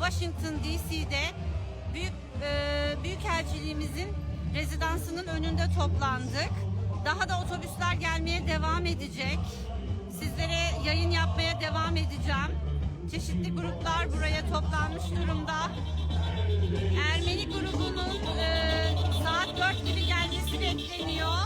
Washington DC'de büyük e, büyükelçiliğimizin rezidansının önünde toplandık. Daha da otobüsler gelmeye devam edecek. Sizlere yayın yapmaya devam edeceğim. Çeşitli gruplar buraya toplanmış durumda. Ermeni grubunun e, saat 4 gibi gelmesi bekleniyor.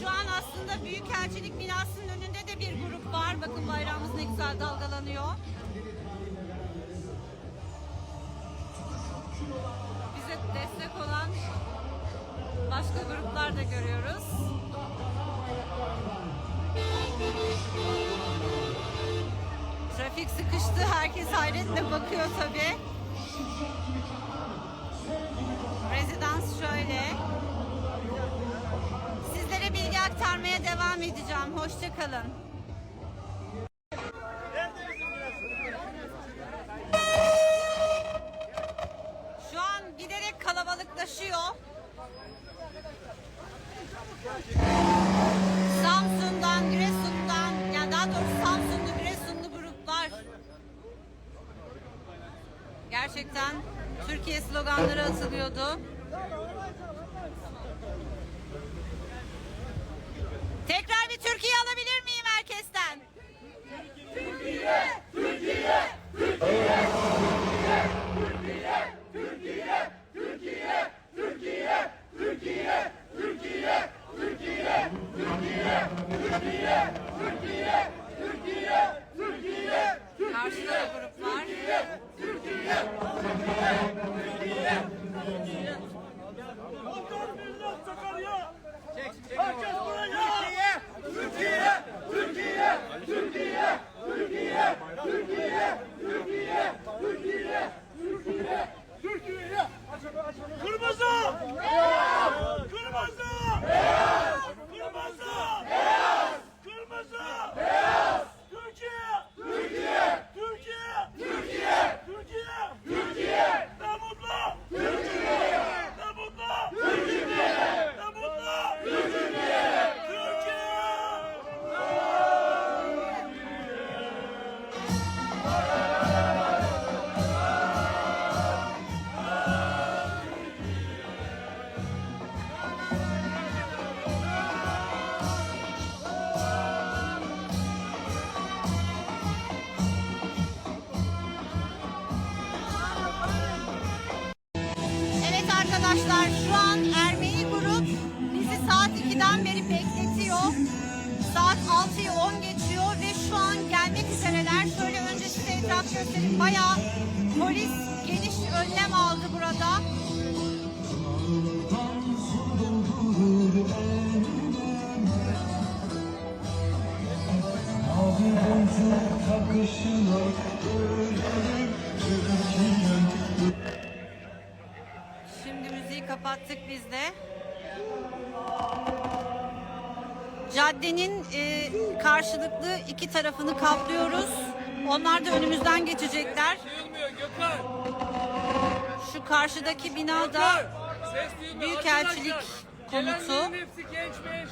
Şu an aslında Büyükelçilik binasının önünde de bir grup var. Bakın bayrağımız ne güzel dalgalanıyor. Bize destek olan başka gruplar da görüyoruz. Trafik sıkıştı. Herkes hayretle bakıyor tabii. Rezidans şöyle aktarmaya devam edeceğim. Hoşçakalın. 2'den beri bekletiyor. Saat 6'yı 10 geçiyor ve şu an gelmek üzereler. Şöyle önce size etraf göstereyim. Bayağı polis geniş önlem aldı burada. Şimdi müziği kapattık biz de. Caddenin e, karşılıklı iki tarafını kaplıyoruz. Onlar da önümüzden geçecekler. Şu karşıdaki binada. Büyükelçilik komutu. Hepsi gençmiş.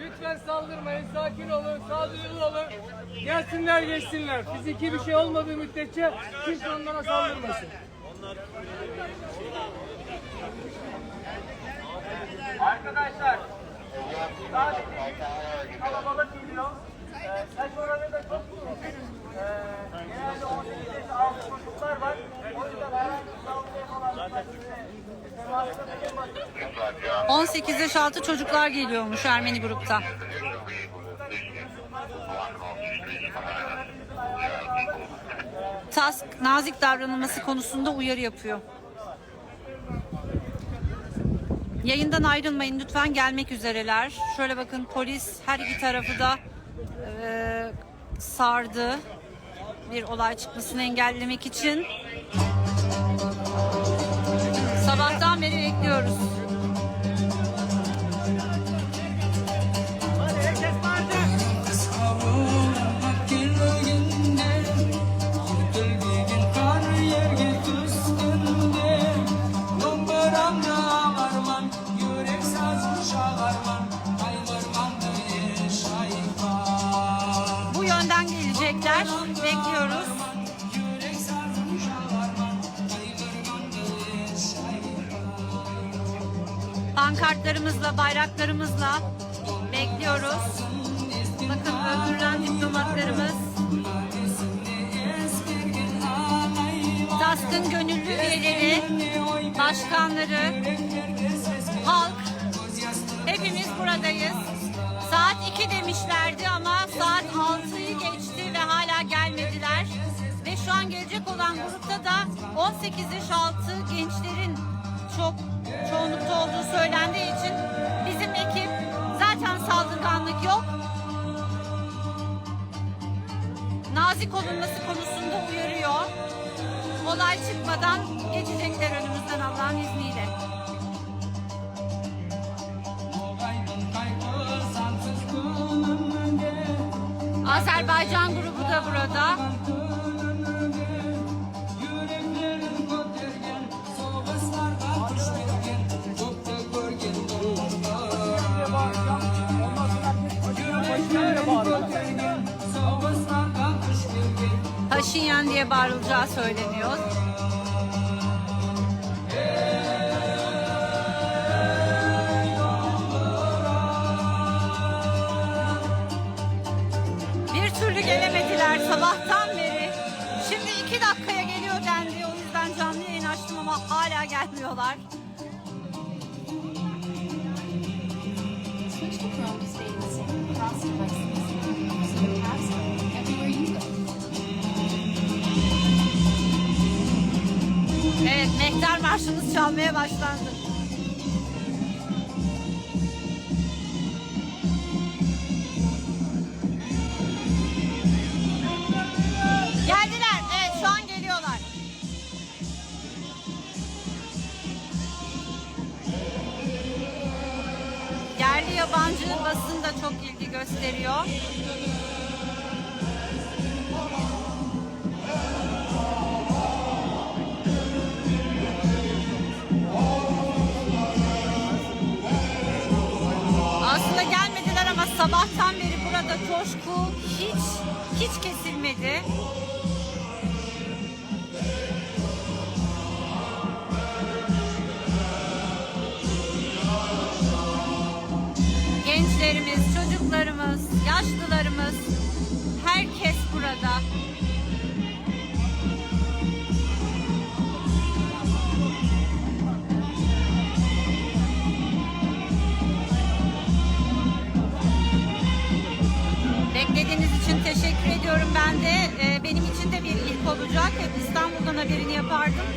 Lütfen saldırmayın. Sakin olun. Sağduyulu olun. Gelsinler geçsinler. Fiziki bir şey olmadığı müddetçe kimse onlara saldırmasın. Arkadaşlar sadece bir kalabalık geliyor. Ee, yaş. Ee, 18 yaş altı çocuklar var. O yüzden herhangi bir saldırıya falan 18 yaş altı çocuklar geliyormuş Ermeni grupta. TASK nazik davranılması konusunda uyarı yapıyor. Yayından ayrılmayın lütfen gelmek üzereler. Şöyle bakın polis her iki tarafı da e, sardı. Bir olay çıkmasını engellemek için. Sabahtan beri bekliyoruz. Pankartlarımızla, bayraklarımızla bekliyoruz. Bakın öldürülen diplomatlarımız. TASK'ın gönüllü üyeleri, başkanları, halk, hepimiz buradayız. Saat 2 demişlerdi ama saat 6'yı geçti ve hala gelmediler. Ve şu an gelecek olan grupta da 18 yaş altı gençlerin çok çoğunlukta olduğu söylendiği için bizim ekip zaten saldırganlık yok. Nazik olunması konusunda uyarıyor. Olay çıkmadan geçecekler önümüzden Allah'ın izniyle. Azerbaycan grubu da burada. Paşinyan diye bağırılacağı söyleniyor. Bir türlü gelemediler sabahtan beri. Şimdi iki dakikaya geliyor dendi. O yüzden canlı yayın açtım ama hala gelmiyorlar. Switch to. Mehter Marşımız çalmaya başlandı. Geldiler. Şu an geliyorlar. Yerli yabancı basın da çok ilgi gösteriyor. Sabahtan beri burada coşku hiç hiç kesilmedi. Gençlerimiz, çocuklarımız, yaşlılarımız herkes burada. Beklediğiniz için teşekkür ediyorum ben de. Ee, benim için de bir ilk olacak. Hep İstanbul'dan haberini yapardım.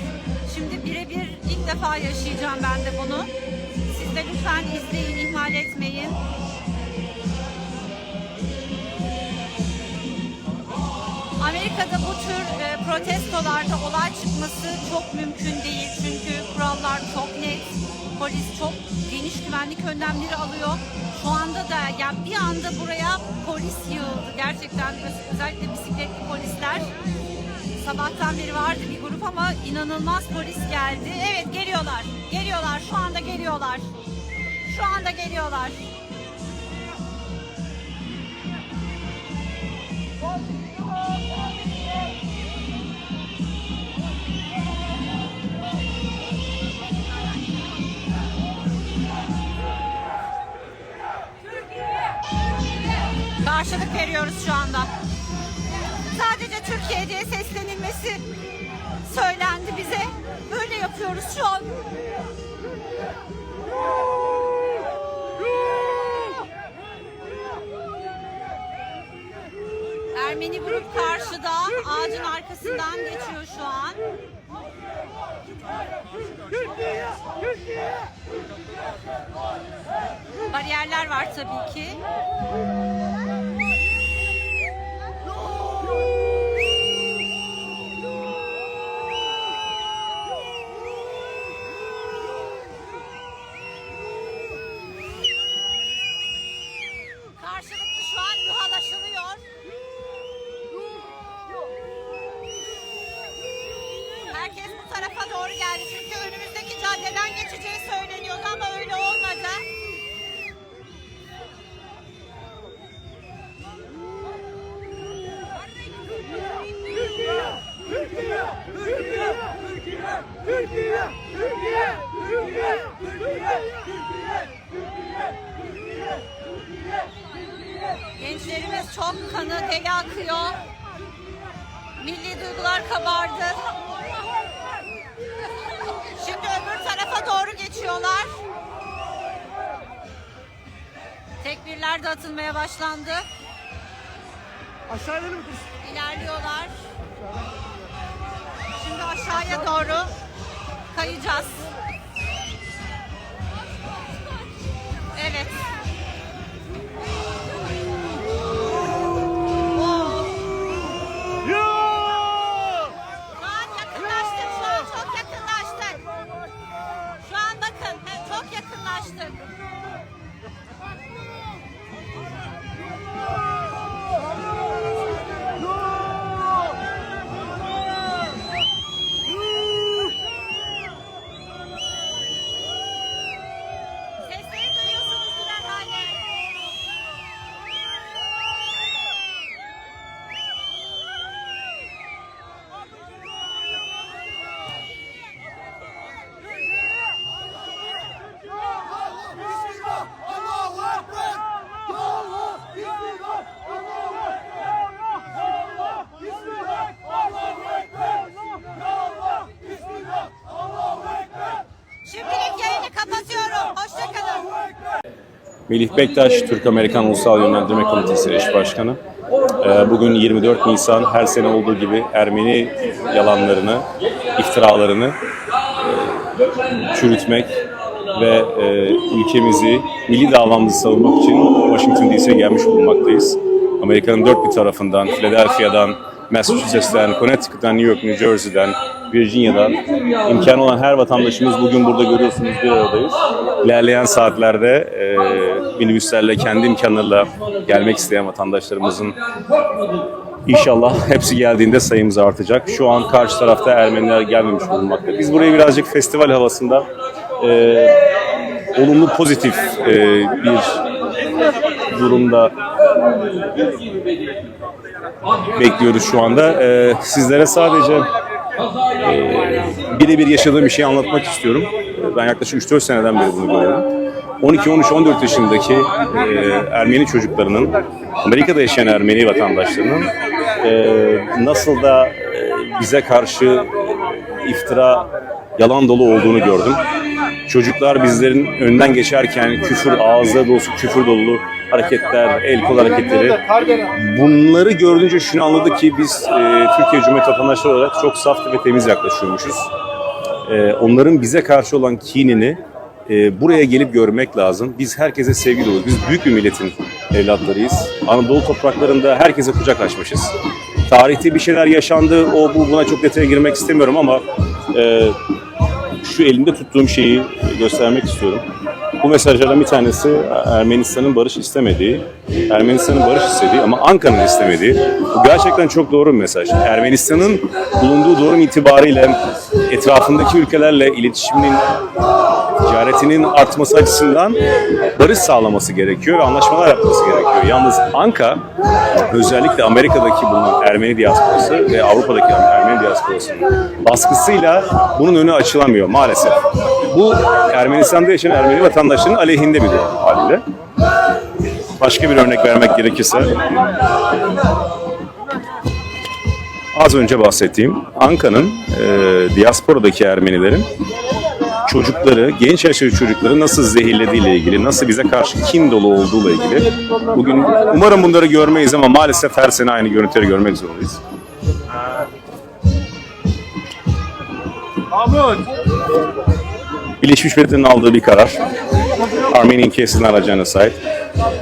Şimdi birebir ilk defa yaşayacağım ben de bunu. Siz de lütfen izleyin, ihmal etmeyin. Amerika'da bu tür e, protestolarda olay çıkması çok mümkün değil. Çünkü kurallar çok net. Polis çok geniş güvenlik önlemleri alıyor. Şu anda da yani bir anda buraya polis yığıldı. Gerçekten öz- özellikle bisikletli polisler. Sabahtan beri vardı bir grup ama inanılmaz polis geldi. Evet geliyorlar. Geliyorlar. Şu anda geliyorlar. Şu anda geliyorlar. Karşılık veriyoruz şu anda. Sadece Türkiye seslenilmesi söylendi bize. Böyle yapıyoruz şu an. Ermeni grup karşıda ağacın arkasından geçiyor şu an. Bariyerler var tabii ki. Atılmaya başlandı. Aşağı inelim kız. İlerliyorlar. Şimdi aşağıya doğru kayacağız. Evet. Melih Bektaş, Türk-Amerikan Ulusal Yönlendirme Komitesi eş başkanı. Ee, Bugün 24 Nisan her sene olduğu gibi Ermeni yalanlarını, iftiralarını e, çürütmek ve e, ülkemizi, milli davamızı savunmak için Washington DC'ye gelmiş bulunmaktayız. Amerika'nın dört bir tarafından, Philadelphia'dan, Massachusetts'ten, Connecticut'tan, New York, New Jersey'den, Virginia'dan imkanı olan her vatandaşımız bugün burada görüyorsunuz bir aradayız. İlerleyen saatlerde e, minibüslerle kendi imkanlarıyla gelmek isteyen vatandaşlarımızın İnşallah hepsi geldiğinde sayımız artacak. Şu an karşı tarafta Ermeniler gelmemiş bulunmakta. Biz burayı birazcık festival havasında e, olumlu pozitif e, bir durumda bekliyoruz şu anda. E, sizlere sadece e, birebir yaşadığım bir şey anlatmak istiyorum. Ben yaklaşık 3-4 seneden beri bunu görüyorum. 12, 13, 14 yaşındaki e, Ermeni çocuklarının, Amerika'da yaşayan Ermeni vatandaşlarının e, nasıl da e, bize karşı iftira, yalan dolu olduğunu gördüm. Çocuklar bizlerin önden geçerken küfür, ağızları dolusu küfür dolu hareketler, el kol hareketleri. Bunları gördüğünce şunu anladık ki biz e, Türkiye Cumhuriyeti vatandaşları olarak çok saf ve temiz yaklaşıyormuşuz. E, onların bize karşı olan kinini e, buraya gelip görmek lazım. Biz herkese sevgi dolu. Biz büyük bir milletin evlatlarıyız. Anadolu topraklarında herkese kucak açmışız. Tarihte bir şeyler yaşandı. O bu buna çok detaya girmek istemiyorum ama e, şu elimde tuttuğum şeyi göstermek istiyorum. Bu mesajlardan bir tanesi Ermenistan'ın barış istemediği, Ermenistan'ın barış istediği ama Ankara'nın istemediği. Bu gerçekten çok doğru bir mesaj. Ermenistan'ın bulunduğu durum itibariyle etrafındaki ülkelerle iletişiminin ticaretinin artması açısından barış sağlaması gerekiyor ve anlaşmalar yapması gerekiyor. Yalnız Anka özellikle Amerika'daki bulunan Ermeni diasporası ve Avrupa'daki Ermeni diasporasının baskısıyla bunun önü açılamıyor maalesef. Bu Ermenistan'da yaşayan Ermeni vatandaşların aleyhinde bir durum haliyle. Başka bir örnek vermek gerekirse az önce bahsettiğim Anka'nın e, diasporadaki Ermenilerin çocukları, genç yaşlı çocukları nasıl zehirlediğiyle ilgili, nasıl bize karşı kin dolu olduğuyla ilgili. Bugün umarım bunları görmeyiz ama maalesef her sene aynı görüntüleri görmek zorundayız. Birleşmiş Milletler'in aldığı bir karar. Armenian Case is not a genocide.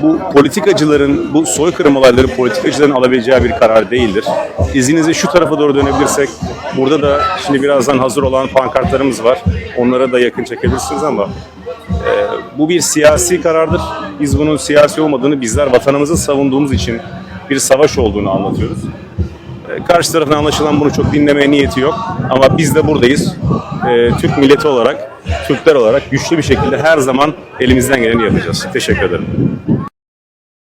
Bu politikacıların, bu soykırım olayları politikacıların alabileceği bir karar değildir. İzninizle şu tarafa doğru dönebilirsek, burada da şimdi birazdan hazır olan pankartlarımız var. Onlara da yakın çekebilirsiniz ama e, bu bir siyasi karardır. Biz bunun siyasi olmadığını bizler vatanımızı savunduğumuz için bir savaş olduğunu anlatıyoruz. E, Karşı tarafın anlaşılan bunu çok dinlemeye niyeti yok. Ama biz de buradayız. E, Türk milleti olarak, Türkler olarak güçlü bir şekilde her zaman elimizden geleni yapacağız. Teşekkür ederim.